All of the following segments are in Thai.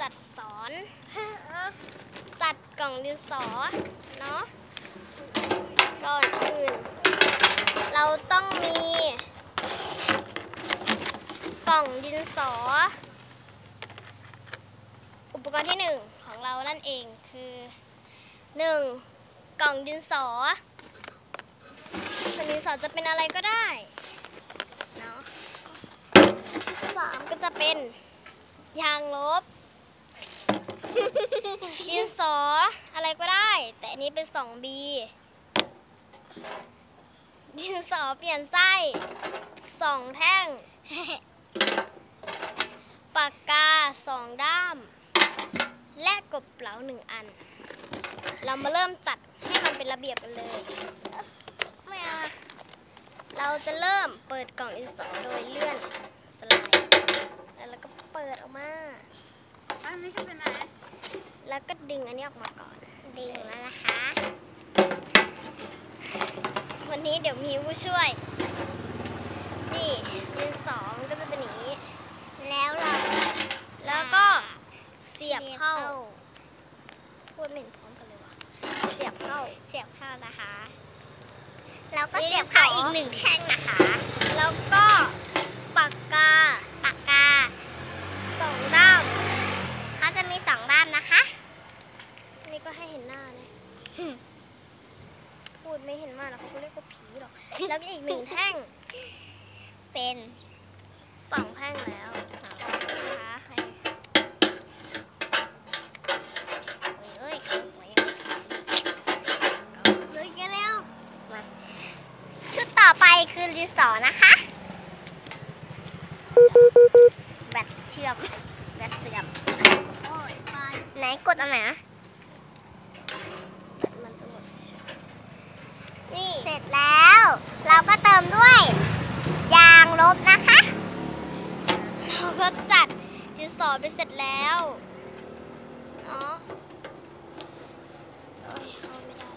จัดสอนจัดกล่องดินสอเนาะก่อนอื่น เราต้องมีกล่องดินสอ อุปกรณ์ที่หนึ่งของเรานั่นเองคือหนึ่งกล่องดินสอส่วนดินสอจะเป็นอะไรก็ได้เนาะสามก็จะเป็นยางลบ ดินสออะไรก็ได้ แต่อันนี้เป็น 2B ดินสอเปลี่ยนไส้สองแท่ง ปากกาสองด้าม และกบเปล่าหนึ่งอัน เรามาเริ่มจัดให้มันเป็นระเบียบกันเลยไม่เอาเราจะเริ่มเปิดกล่องดินสอโดยเลื่อนสไลด์แล้วเราก็เปิดออกมา อันนี้คือเป็นไหน แล้วก็ดึงอันนี้ออกมาก่อน ดึงแล้วนะคะ วันนี้เดี๋ยวมีผู้ช่วย นี่ดินสองก็จะเป็นอย่างนี้ แล้วเราแล้วก็เสียบเข้า พูดไม่เห็นพร้อมกันเลยวะเสียบเข้า เสียบเข้านะคะ แล้วก็นี่เสียบเข้าดินสออีอีกหนึ่งแท่งนะคะ แล้วก็ปากกา ปากกา สองด้าม เขาจะมีสองด้านนะคะ นี่ก็ ให้เห็นหน้าเลยพูดไม่เห็นมากหรอกเขาเรียกว่าผีหรอก แล้วก็อีกหนึ่งแท่ง เป็นสองแท่งแล้วนะคะเอ้ยเอ้ยเอาไว้เหลยกันแล้วชุดต่อไปคือดินสอนะคะแบตเชื่อมแบตเสื่อมโอ้ยไปไหนกดอันไหนนะมันจะหมดเฉย นี่ เสร็จแล้ว เราก็เติมด้วย ยางลบนะคะ ๆ เราก็จัดดินสอไปเสร็จแล้วเนาะโอ้ยเข้าไม่ได้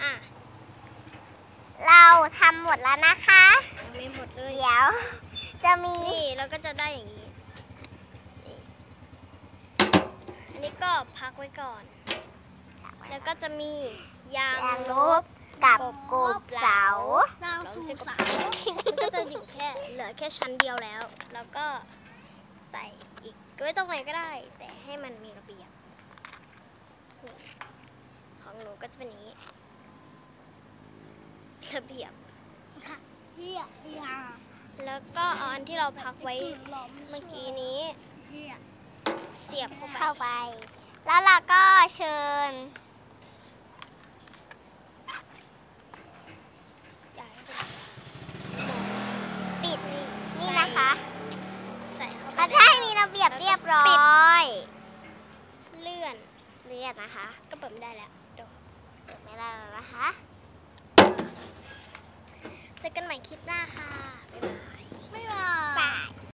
อะเราทำหมดแล้วนะคะ ยังไม่หมดเลย เดี๋ยว จะมีนี่เราก็จะได้อย่างนี้นี่อันนี้ก็พักไว้ก่อน แล้วก็จะมียางยางลลบ บ กับกบเสาเราไม่ใช่กบเสามันก็จะอยู่แค่เหลือแค่ชั้นเดียวแล้ว แล้วก็ใส่อีกไว้ตรงไหนก็ได้ แต่ให้มันมีระเบียบนี่ของหนูก็จะเป็นอย่างนี้ ระเบียบเฮียเฮียแล้วก็เอาอันที่เราพักไว้เมื่อกี้นี้เฮียเสียบเข้าไปเข้าไป แล้วเราก็เชิญ ย้ายเข้าไป ปิดนี่นะคะ ใส่เข้าไป เราจะให้มีระเบียบเรียบร้อย เลื่อน เลื่อนนะคะ ก็เปิดไม่ได้แล้วเดี๋ยวเปิดไม่ได้แล้วนะคะ เจอกันใหม่คลิปหน้าค่ะ บ๊ายบาย บ๊ายบาย